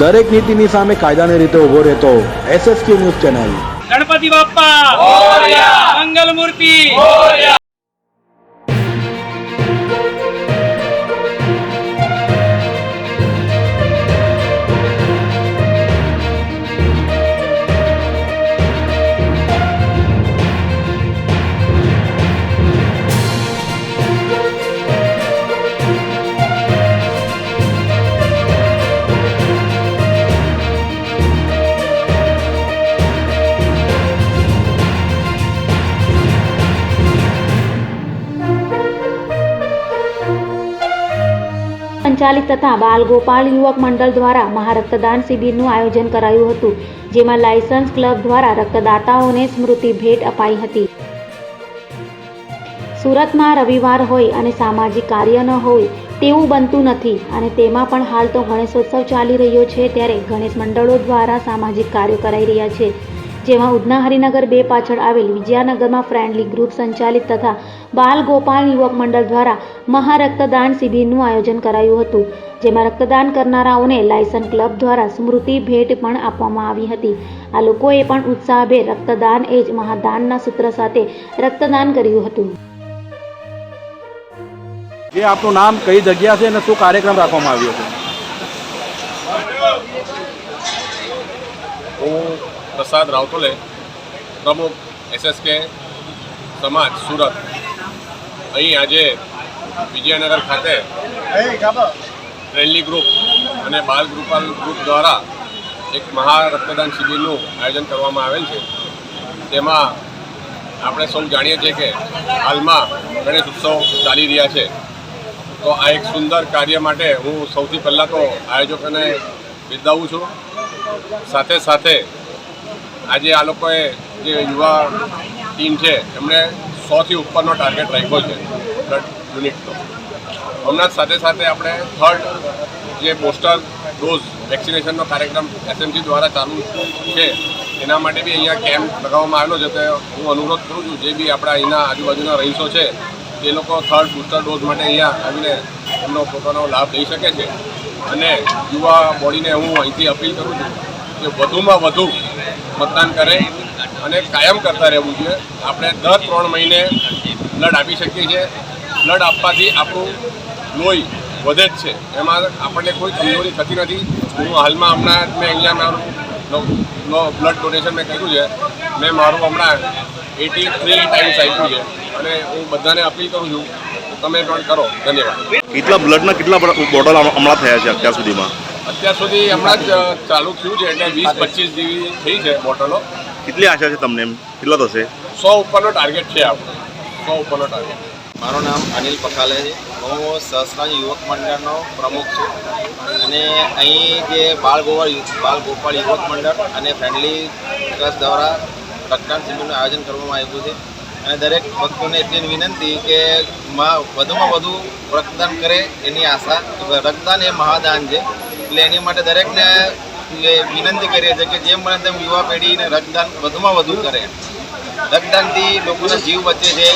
દરેક નીતિની સામે કાયદાની રીતે ઊભો રહેતો SSK news channel Ganpati Bappa. Mangal Murti. સંચાલિત તથા બાલ ગોપાલ યુવક મંડળ દ્વારા મહારક્તદાન શિબિરનું આયોજન કરાયું હતું, જેમાં લાયસન્સ ક્લબ દ્વારા રક્તદાતાઓને સ્મૃતિ ભેટ અપાઈ હતી. સુરતમાં રવિવાર હોય અને સામાજિક કાર્ય ન હોય તેવું બનતું નથી અને તેમાં પણ હાલ તો ગણેશોત્સવ ચાલી રહ્યો છે ત્યારે ગણેશ મંડળો દ્વારા સામાજિક કાર્યો કરાઈ રહ્યા છે. જેમાં ઉધના હરિનગર બે પાછળ આવેલ વિજયાનગરમાં ફ્રેન્ડલી ગ્રુપ સંચાલિત તથા બાલ ગોપાલ યુવક મંડળ દ્વારા મહારક્તદાન શિબિરનું આયોજન કરાયું હતું જેમાં રક્તદાન કરનારાઓને લાયસન ક્લબ દ્વારા સ્મૃતિ ભેટ પણ આપવામાં આવી હતી. આ લોકોએ પણ ઉત્સાહભેર રક્તદાન એ જ મહાદાનના સૂત્ર સાથે રક્તદાન કર્યું હતું. જે આપનું નામ કઈ જગ્યા છે અને શું કાર્યક્રમ રાખવામાં આવ્યો છે? હું પ્રસાદ રાવતોલે પ્રમુખ એસએસકે સમાજ સુરત. અહીં આજે વિજયનગર ખાતે ફ્રેન્ડલી ગ્રુપ અને બાલ ગ્રુપાલ ગ્રુપ દ્વારા એક મહા રક્તદાન શિબિરનું આયોજન કરવામાં આવેલ છે. તેમાં આપણે સૌ જાણીએ છીએ કે હાલમાં ગણેશ ઉત્સવ ચાલી રહ્યા છે. તો આ એક સુંદર કાર્ય માટે હું સૌથી પહેલાં તો આયોજકોને બિરદાવું છું. સાથે સાથે આજે આ લોકોએ જે યુવા ટીમ છે, એમણે સોથી ઉપરનો ટાર્ગેટ રાખ્યો છે બ્લડ યુનિટનો હમણાં સાથે સાથે આપણે થર્ડ જે બોસ્ટર ડોઝ વેક્સિનેશનનો કાર્યક્રમ એસએમસી દ્વારા ચાલુ છે, એના માટે બી અહીંયા કેમ્પ લગાવવામાં આવેલો છે. તો હું અનુરોધ કરું છું, જે બી આપણા અહીંના આજુબાજુના રહીશો છે તે લોકો થર્ડ બુસ્ટર ડોઝ માટે અહીંયા આવીને એમનો પોતાનો લાભ લઈ શકે છે. અને યુવા બોડીને હું અહીંથી અપીલ કરું છું કે વધુમાં વધુ મતદાન કરે અને કાયમ કરતા રહેવું જોઈએ. આપણે દર ત્રણ મહિને બ્લડ આપી શકીએ છીએ. બ્લડ આપવાથી આપણું લોહી વધે જ છે. એમાં આપણને કોઈ કમજોરી થતી નથી. હું હાલમાં હમણાં મેં અહીંયા મારું બ્લડ ડોનેશન મેં કર્યું છે. મેં મારું હમણાં એટી થ્રી ટાઈમ્સ આપ્યું છે. અને હું બધાને અપીલ કરું છું, તમે પણ કરો. ધન્યવાદ. કેટલા બ્લડના કેટલા બોટલ હમણાં થયા છે અત્યાર સુધીમાં? અત્યાર સુધી હમણાં જ ચાલુ થયું છે એટલે વીસ પચીસ જેવી થઈ છે બોટલો. કેટલી આશા છે તમને એમ? કેટલા થશે સો ઉપરનો ટાર્ગેટ છે આપણો. સો ઉપરનો ટાર્ગેટ મારું નામ અનિલ પખાલે છે. હું સહસ્રાજ યુવક મંડળનો પ્રમુખ છું. અને અહીં જે બાળ ગોપાલ બાળ ગોપાલ યુવક મંડળ અને ફ્રેન્ડલી ટ્રસ્ટ દ્વારા રક્તદાન શિબિરનું આયોજન કરવામાં આવ્યું છે. અને દરેક ભક્તોને એટલી વિનંતી કે માં વધુમાં વધુ રક્તદાન કરે એની આશા. રક્તદાન એ મહાદાન છે. એટલે એની માટે દરેકને એ વિનંતી કરીએ છીએ કે જેમ બને તેમ યુવા પેઢીને રક્તદાન વધુમાં વધુ કરે. રક્તદાનથી લોકોના જીવ બચે છે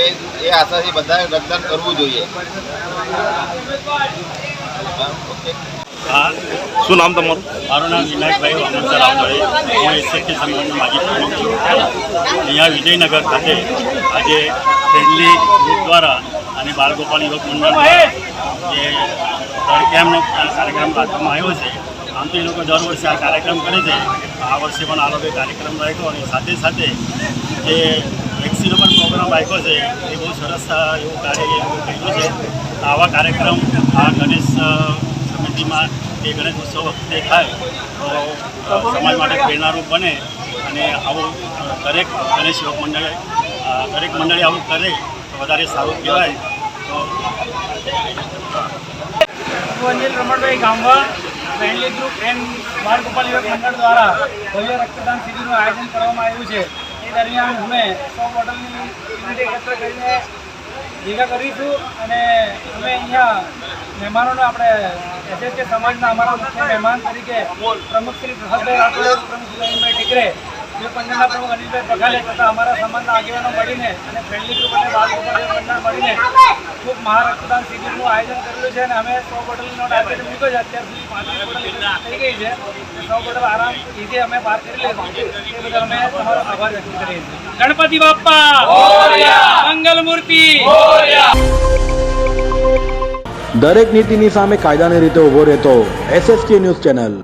એ એ આશાથી બધાએ રક્તદાન કરવું જોઈએ. હા, શું નામ તમારું? મારું નામ વિનાયકભાઈ વામનસર આવડે હું એસએફટી સમાજનો માજી પ્રમુખ છું. અહીંયા વિજયનગર ખાતે આજે ફ્રેન્ડલી ગ્રુપ દ્વારા અને બાળગોપાલ યુવક મંડળ દ્વારા કેમ્પનો કાર્યક્રમ રાખવામાં આવ્યો છે. આમ તો એ લોકો દર વર્ષે આ કાર્યક્રમ કરે છે. આ વર્ષે પણ આ લોકોએ કાર્યક્રમ રાખ્યો અને સાથે સાથે જે વેક્સિનો પણ પ્રોગ્રામ રાખ્યો છે, એ બહુ સરસ એવું કાર્ય એ લોકો છે. આવા કાર્યક્રમ આ ગણેશ સમિતિમાં એ ગણેશ ઉત્સવ વખતે થાય, તો સમાજ માટે પ્રેરણારૂપ બને અને આવું દરેક ગણેશ યુવક મંડળે દરેક મંડળે આવું કરે તો વધારે સારું કહેવાય. તો હું Rambhai ગામવા friendly group and Bal Gopal યુવક મંડળ દ્વારા ભવ્ય રક્તદાન શિબિરનું આયોજન કરવામાં આવ્યું છે. એ દરમિયાન અમે સો બોટલની યુનિટ એકત્ર કરીને ભેગા કરીશું અને અમે અહીંયા મહેમાનોને આપણે એસએસકે સમાજના અમારા મહેમાન તરીકે પ્રમુખ શ્રી પ્રસાદભાઈ રાઠોડ, પ્રમુખ શ્રી નવીનભાઈ ટીકરે યુવક પ્રમુખ અનિલભાઈ પખાલે તથા અમારા સમાજના આગેવાનો મળીને અને ફ્રેન્ડલી ગ્રુપ અને બાળ ગોપાલ મળીને ખૂબ મહારક્તદાન શિબિરનું આયોજન કરેલું છે અને અમે સો બોટલનો ટાર્ગેટ મૂક્યો છે. અત્યાર સુધી પાંત્રીસ બોટલ થઈ ગઈ છે. સો બોટલ આરામ ઇઝી અમે પાર કરી લઈશું એ બદલ અમે તમારો આભાર વ્યક્ત કરીએ છીએ. ગણપતિ બાપ્પા! મંગલ મૂર્તિ! દરેક નીતિની સામે કાયદાની રીતે ઊભો રહેતો એસએસકે ન્યૂઝ ચેનલ.